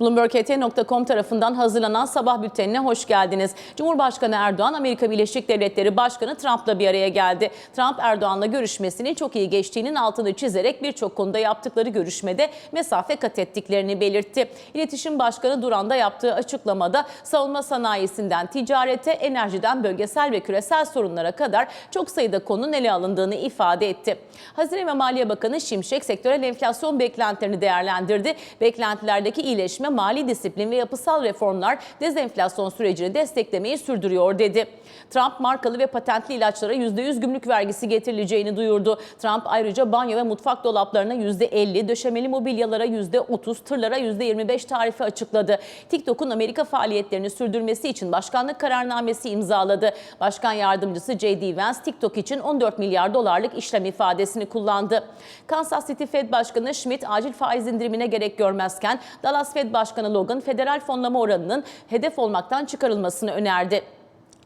BloombergHT.com tarafından hazırlanan sabah bültenine hoş geldiniz. Cumhurbaşkanı Erdoğan, Amerika Birleşik Devletleri Başkanı Trump'la bir araya geldi. Trump, Erdoğan'la görüşmesinin çok iyi geçtiğinin altını çizerek birçok konuda yaptıkları görüşmede mesafe kat ettiklerini belirtti. İletişim Başkanı Duran da yaptığı açıklamada savunma sanayisinden ticarete, enerjiden bölgesel ve küresel sorunlara kadar çok sayıda konunun ele alındığını ifade etti. Hazine ve Maliye Bakanı Şimşek sektörel enflasyon beklentilerini değerlendirdi. Beklentilerdeki iyileşme, mali disiplin ve yapısal reformlar dezenflasyon sürecini desteklemeyi sürdürüyor dedi. Trump markalı ve patentli ilaçlara %100 gümrük vergisi getirileceğini duyurdu. Trump ayrıca banyo ve mutfak dolaplarına %50, döşemeli mobilyalara %30, tırlara %25 tarifi açıkladı. TikTok'un Amerika faaliyetlerini sürdürmesi için başkanlık kararnamesi imzaladı. Başkan yardımcısı J.D. Vance TikTok için 14 milyar dolarlık işlem ifadesini kullandı. Kansas City Fed Başkanı Schmidt acil faiz indirimine gerek görmezken Dallas Fed Başkanı Logan federal fonlama oranının hedef olmaktan çıkarılmasını önerdi.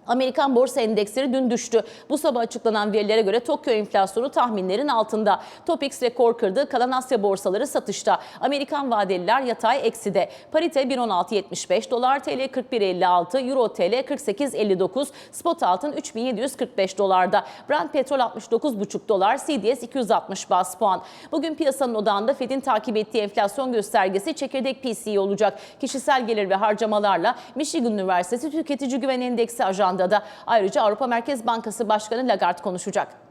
Amerikan borsa endeksleri dün düştü. Bu sabah açıklanan verilere göre Tokyo enflasyonu tahminlerin altında. Topix rekor kırdı. Kalan Asya borsaları satışta. Amerikan vadeliler yatay ekside. Parite 1.1675, dolar TL 41.56, euro TL 48.59, spot altın 3745 dolarda. Brent petrol 69.5 dolar, CDS 260 bas puan. Bugün piyasanın odağında Fed'in takip ettiği enflasyon göstergesi çekirdek PCE olacak. Kişisel gelir ve harcamalarla Michigan Üniversitesi Tüketici Güven Endeksi ajandada. Ayrıca Avrupa Merkez Bankası Başkanı Lagarde konuşacak.